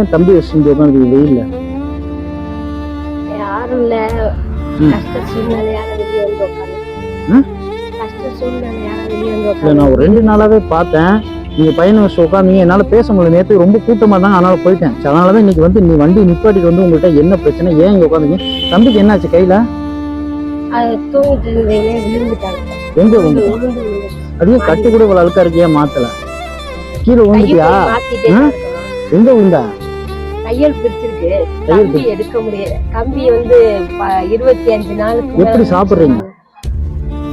ஏன் தம்பி வச்சுட்டு உட்காந்து வெயில்ல யாரும் இல்ல. ம். கஷ்ட சூழ்நிலையால வெளியே வந்து உட்காந்து ம்? கஷ்ட சூழ்நிலையால வெளியே வந்து இல்லை நான் ஒரு ரெண்டு நாளாவே பார்த்தேன். நீங்க பையனை வச்சு உட்காந்தீங்க என்னால பேச முடியல. நேற்று ரொம்ப கூட்டமா தான் அதனால போயிட்டேன். அதனால தான் இன்னைக்கு வந்து நீ வண்டி நிப்பாட்டிட்டு வந்து உங்கள்கிட்ட என்ன பிரச்சனை? ஏன் இங்க உட்காந்தீங்க தம்பிக்கு என்னாச்சு கையில? எங்க வந்து அதே கட்டு கூட இவ்வளவு அழுக்கா இருக்கு ஏன் மாத்தல? கீழே விழுந்துட்டியா. எங்க விழுந்தா? தையல் பிடிச்சிருக்கு. தையல் கம்பி எடுக்க முடியல. கம்பி வந்து இருபத்தி அஞ்சு மேல எப்படி சாப்பிடுறீங்க?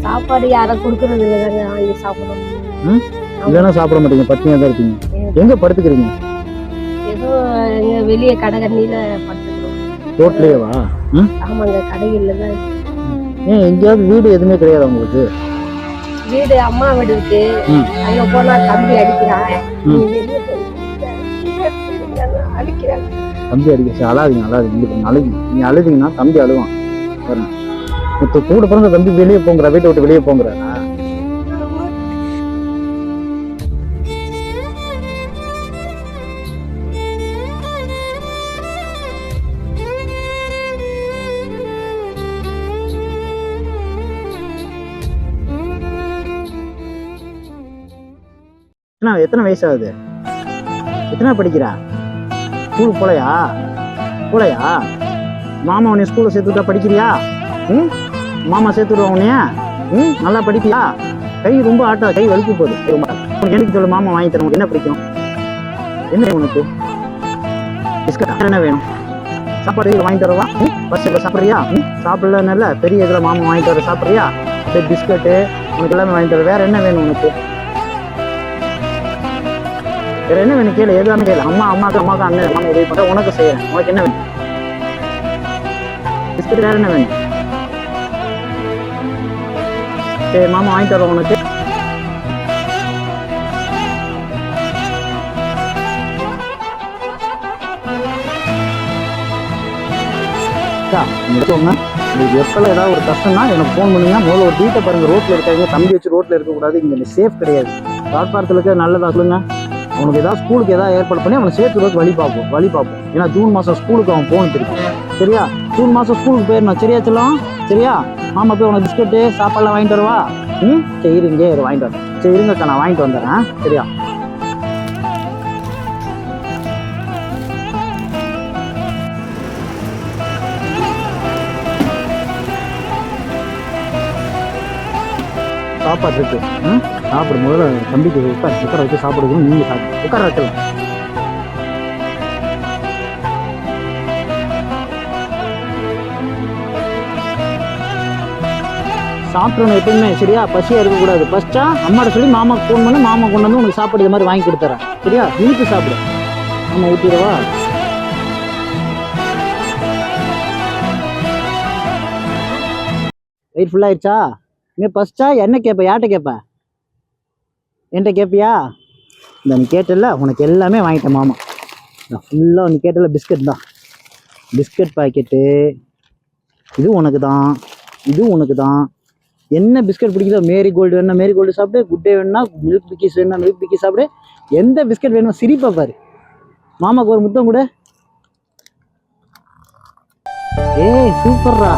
சாப்பாடு யாரும் கொடுக்கறது இல்லைதாங்க வாங்கி சாப்பிடணும். ம்? இல்லைன்னா சாப்பிட மாட்டீங்க பத்தினியா தான் இருப்பீங்க. எங்க படுத்துக்கிறீங்க? ஏதோ வெளியே கடைகண்ணில படுத்துக்கிறோம். ரோட்லயேவா? ஆமாங்க கடைகள்ல தான். ஏன் எங்கேயாவது வீடு எதுவுமே கிடையாது உங்களுக்கு வீடு அம்மா வீடு இருக்கு. அங்க போனா தம்பி அடிக்கிறான். ம். தம்பி அடிக்க சரி, அழாதீங்க அழாதீங்க இங்க பாருங்க, அழுகுங்க நீங்க அழுதீங்கன்னா தம்பி அழுவான். வரணும் இப்போ கூட பிறந்த தம்பி வெளியே போங்கிற வீட்டை விட்டு வெளியே போங்கிறாரா எத்தனை எத்தனை வயசு ஆகுது? எத்தனை படிக்கிறா? ஸ்கூல் போலையா? போலையா? மாமா உன்னை ஸ்கூலில் சேர்த்துட்டா படிக்கிறியா? ம்? மாமா சேர்த்து விடுவா ம்? நல்லா படிப்பியா? கை ரொம்ப ஆட்டா கை வலிக்கு போகுது. ரொம்ப உனக்கு எனக்கு சொல்லு மாமா வாங்கி தரேன். உனக்கு என்ன பிடிக்கும்? என்ன உனக்கு? பிஸ்கட் என்ன வேணும்? சாப்பாடு வாங்கி தரவா? ம்? ஃபர்ஸ்ட் இப்போ சாப்பிட்றியா? ம்? சாப்பிடலன்னு பெரிய இதில் மாமா வாங்கி தர சாப்பிட்றியா? சரி பிஸ்கட்டு உனக்கு எல்லாமே வாங்கி தர. வேறு என்ன வேணும் உனக்கு? வேறு என்ன வேணும் கேளு எதுவுமே கேளு. அம்மா அம்மாக்கு அம்மாக்கு அண்ணன் அம்மா உதவி பண்ற உனக்கு செய்யறேன் உனக்கு என்ன வேணும்? பிஸ்கட் வேற என்ன வேணும்? சரி மாமா வாங்கி தரோம் உனக்கு. அக்கா, உங்களுக்கு ஒண்ணு, ஏதாவது ஒரு கஷ்டம்னா எனக்கு ஃபோன் பண்ணுங்க. முதல்ல ஒரு வீட்டை பாருங்க. ரோட்ல இருக்காங்க தம்பி வச்சு ரோட்ல இருக்கக்கூடாது. இங்க சேஃப் கிடையாது. பிளாட்பாரத்தில் இருக்க நல்லதா சொல்லுங்க. அவனுக்கு ஏதாவது ஸ்கூலுக்கு ஏதாவது ஏற்பாடு பண்ணி அவனை சேர்த்து விடக்கு வழி பார்ப்போம் வழி பார்ப்போம். ஏன்னா ஜூன் மாதம் ஸ்கூலுக்கு அவன் போகணும் திருப்பி சரியா? ஜூன் மாதம் ஸ்கூலுக்கு போயிடணும் சரியா செல்லம்? சரியா? மாமா போய் உனக்கு பிஸ்கட்டு சாப்பாடுலாம் வாங்கிட்டு வருவா? ம்? சரி இங்கே வாங்கிட்டு வரேன் சரி இருங்கக்கா நான் வாங்கிட்டு வந்துடுறேன் சரியா? சாப்பாடு இருக்கு சாப்பிடும் முதல்ல தம்பிக்கு உட்கார் உட்கார வச்சு சாப்பிடுவோம் நீங்கள் சாப்பிடு உட்கார வைக்கலாம். சாப்பிடணும் எப்பயுமே சரியா? பசியா இருக்கக்கூடாது. ஃபர்ஸ்டா அம்மாட்ட சொல்லி மாமாக்கு ஃபோன் பண்ணி மாமா கொண்டு வந்து உனக்கு சாப்பாடு இது மாதிரி வாங்கி கொடுத்துறேன். சரியா? இனிப்பு சாப்பிடு. நம்ம ஊட்டிடவா? வயிறு ஃபுல்லாகிடுச்சா நீ ஃபஸ்ட்டா என்ன கேட்ப யார்கிட்ட கேட்ப என்கிட்ட கேட்பியா இந்த நீ கேட்டல உனக்கு எல்லாமே வாங்கிட்டேன் மாமா. நான் ஃபுல்லாக நீ கேட்டல பிஸ்கட் தான். பிஸ்கட் பாக்கெட்டு இது உனக்கு தான். இது உனக்கு தான். என்ன பிஸ்கட் பிடிக்குதோ மேரி கோல்டு வேணா மேரி கோல்டு சாப்பிடு குட் டே வேணும்னா மில்க் பிக்கிஸ் வேணும்னா மில்க் பிக்கிஸ் சாப்பிடு. எந்த பிஸ்கட் வேணுமோ சிரிப்பா பாரு. மாமாவுக்கு ஒரு முத்தம் கூட. ஏய் சூப்பர்ரா.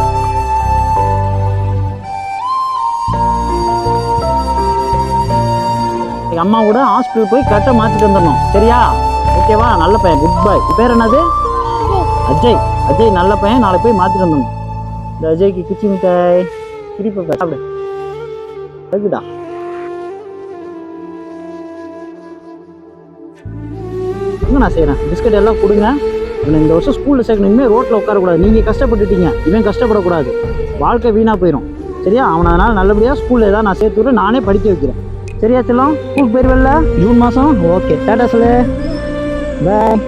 எங்கள் அம்மா கூட ஹாஸ்பிட்டல் போய் கரெக்டாக மாற்றிட்டு வந்துடணும். சரியா? ஓகேவா நல்ல பையன். குட் பாய் பேர் என்னது? அஜய். அஜய் நல்ல பையன். நாளை போய் மாற்றிட்டு வந்துடணும். இந்த அஜய்க்கு கிச்சி மிட்டாய் சிரிப்பு சாப்பிடு. அதுக்குடா நான் செய்கிறேன் பிஸ்கட் எல்லாம் கொடுங்க. இவனை இந்த வருஷம் ஸ்கூலில் சேர்க்கணும். இனிமேல் ரோட்டில் உட்காரக்கூடாது. நீங்கள் கஷ்டப்பட்டுட்டீங்க. இவன் கஷ்டப்படக்கூடாது. வாழ்க்கை வீணாக போயிடும் சரியா? அவனை அதனால் நல்லபடியாக ஸ்கூலில் ஏதாவது நான் சேர்த்து விட்டு நானே படிக்க வைக்கிறேன். சரியா செல்லம்? ஸ்கூல் போயிருவல்ல? ஜூன் மாதம் ஓகே டாடா சொல்லு. பாய்